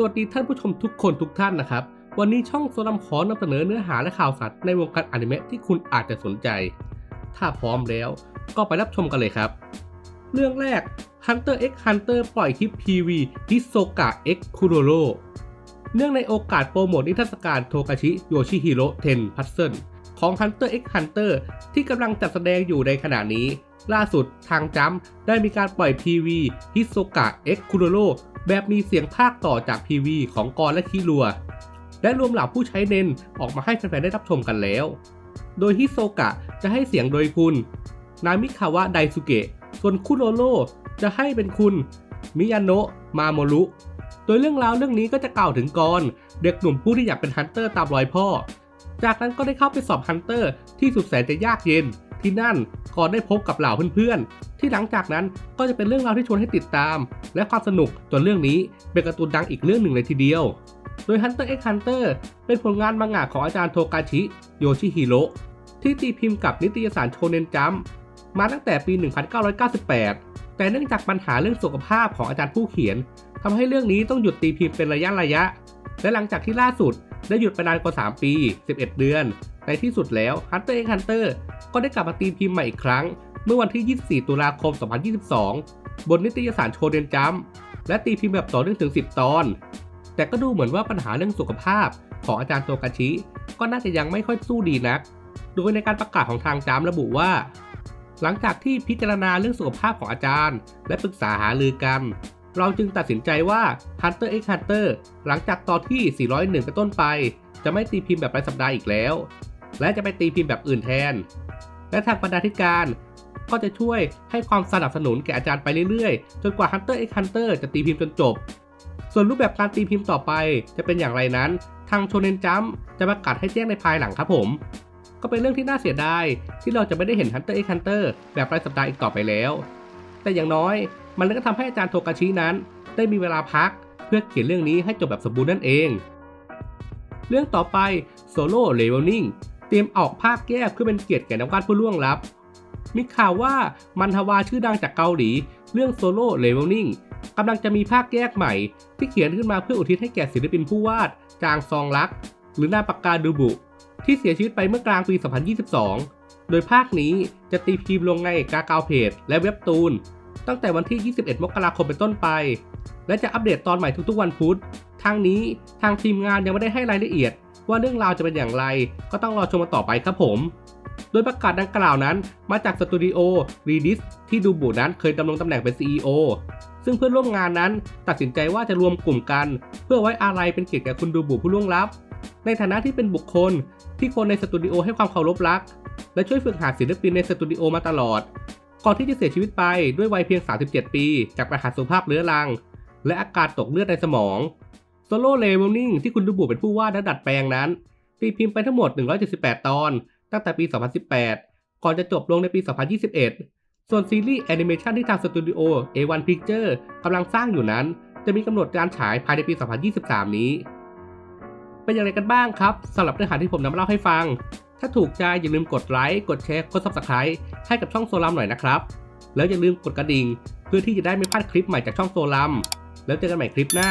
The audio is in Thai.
สวัสดีท่านผู้ชมทุกคนทุกท่านนะครับ วันนี้ช่องโซลัมขอนำเสนอเนื้อหาและข่าวสารในวงการอนิเมะที่คุณอาจจะสนใจ ถ้าพร้อมแล้วก็ไปรับชมกันเลยครับ เรื่องแรก Hunter x Hunter ปล่อยคลิป PV ฮิโซกะ X Kuroro เนื่องในโอกาสโปรโมทนิทรรศการโทกาชิโยชิฮิโร่เทนพัซเซิลของ Hunter x Hunter ที่กำลังจัดแสดงอยู่ในขณะนี้ ล่าสุดทางจัมได้มีการปล่อย PV ฮิโซกะ X Kuroro แบบมีเสียงภาคต่อจาก PV ของกรและคิรัว และรวมเหล่าผู้ใช้เน้นออกมาให้แฟนๆได้รับชมกันแล้ว โดยฮิโซกะจะให้เสียงโดยคุณ นามิคาวะไดซุเกะ ส่วนคุโรโรจะให้เป็นคุณ มิยาโนะมาโมรุ โดยเรื่องราวเรื่องนี้ก็จะกล่าวถึงกรเด็กหนุ่มผู้ที่อยากเป็นฮันเตอร์ตามรอยพ่อ จากนั้นก็ได้เข้าไปสอบฮันเตอร์ที่สุดแสนจะยากเย็น ที่นั่นกรได้พบกับเหล่าเพื่อนๆ ที่หลังจากนั้นก็จะเป็นเรื่องราวที่ชวนให้ติดตาม และความสนุกจนเรื่องนี้เป็นการ์ตูนดังอีกเรื่องหนึ่งเลยทีเดียว โดย Hunter x Hunter เป็นผลงานมังงะของอาจารย์โทกาชิโยชิฮิโร่ที่ตีพิมพ์กับนิตยสารโชเนนจัมมาตั้งแต่ปี 1998 แต่เนื่องจากปัญหาเรื่องสุขภาพของอาจารย์ผู้เขียนทำให้เรื่องนี้ต้องหยุดตีพิมพ์เป็นระยะระยะ และหลังจากที่ล่าสุดได้หยุดไปนานกว่า 3 ปี 11 เดือน ในที่สุดแล้ว Hunter x Hunter ก็ได้กลับมาตีพิมพ์ใหม่อีกครั้ง เมื่อวันที่ 24 ตุลาคม 2022 บนนิตยสารโชเนนจัมและตีพิมพ์แบบต่อเนื่องถึง 10 ตอน แต่ก็ดูเหมือนว่าปัญหาเรื่องสุขภาพของอาจารย์โตกาชิ ก็น่าจะยังไม่ค่อยสู้ดีนัก โดยในการประกาศของทางจามระบุว่า หลังจากที่พิจารณาเรื่องสุขภาพของอาจารย์ และปรึกษาหารือกัน เราจึงตัดสินใจว่า Hunter x Hunter หลังจากตอนที่ 401 เป็นต้นไป จะไม่ตีพิมพ์แบบรายสัปดาห์อีกแล้ว และจะไปตีพิมพ์แบบอื่นแทน และทางบรรณาธิการ ก็จะช่วยให้ความสนับสนุนแก่อาจารย์ไปเรื่อยๆ จนกว่า Hunter x Hunter จะตีพิมพ์จนจบ ส่วนรูปแบบการตีพิมพ์ต่อไปจะเป็นอย่างไรนั้น ทางโชเนนจัมจะประกาศให้แจ้งในภายหลังครับผม ก็เป็นเรื่องที่น่าเสียดายที่เราจะไม่ได้เห็น Hunter x Hunter แบบรายสัปดาห์อีกต่อไปแล้ว แต่อย่างน้อยมันก็ทำให้อาจารย์โทกาชินั้น ได้มีเวลาพักเพื่อเขียนเรื่องนี้ให้จบแบบสมบูรณ์นั่นเอง เรื่องต่อไป Solo Leveling เเตรียมออกภาคแยกเพื่อเป็นเกียรติแก่นักวาดผู้ล่วงลับ มีข่าวว่ามันทวาชื่อดังจากเกาหลี เรื่อง Solo Leveling กำลังจะมีภาคแยกใหม่ ที่เขียนขึ้นมาเพื่ออุทิศให้แก่ศิลปินผู้วาด จางซองลัก หรือนาปากกาดูบุ ที่เสียชีวิตไปเมื่อกลางปี 2022 โดยภาคนี้จะตีพิมพ์ลงในกากาวเพจ และเว็บตูน ตั้งแต่วันที่ 21 มกราคมเป็นต้นไป และจะอัปเดตตอนใหม่ทุกๆวันพุธทางนี้ทางทีมงานยังไม่ได้ให้รายละเอียด ว่าเรื่องราวจะเป็นอย่างไร ก็ต้องรอชมกันต่อไปครับผม โดยประกาศดังกล่าวนั้น มาจากสตูดิโอรีดิสที่ดูบูนั้นเคยดำรงตำแหน่งเป็น CEO ซึ่งเพื่อนร่วมงานนั้นตัดสินใจว่าจะรวมกลุ่มกัน เพื่อไว้อาลัยเป็นเกียรติแก่คุณดูบูผู้ล่วงลับ ในฐานะที่เป็นบุคคลที่คนในสตูดิโอให้ความเคารพรัก และช่วยฝึกหาศิลปินในสตูดิโอมาตลอด ก่อนที่จะเสียชีวิตไปด้วยวัยเพียง 37 ปี จากปัญหาสุขภาพเรื้อรัง และอาการตกเลือดในสมอง โซโล่เลเวลนิ่งที่คุณดูบูเป็นผู้วาดและดัดแปลงนั้นตีพิมพ์ไปทั้งหมด 178 ตอน ตั้งแต่ปี 2018 ก่อนจะจบลงในปี 2021 ส่วนซีรีส์แอนิเมชันที่ทางสตูดิโอ A1 Picture กำลังสร้างอยู่นั้น จะมีกำหนดการฉายภายในปี 2023 นี้ เป็นอย่างไรกันบ้างครับสำหรับเนื้อหาที่ผมนำมาเล่าให้ฟัง ถ้าถูกใจอย่าลืมกดไลค์กดแชร์กด Subscribe ให้กับช่องโซลัมหน่อยนะครับ แล้วอย่าลืมกดกระดิ่ง เพื่อที่จะได้ไม่พลาดคลิปใหม่จากช่องโซลัมแล้วเจอกันใหม่คลิปหน้า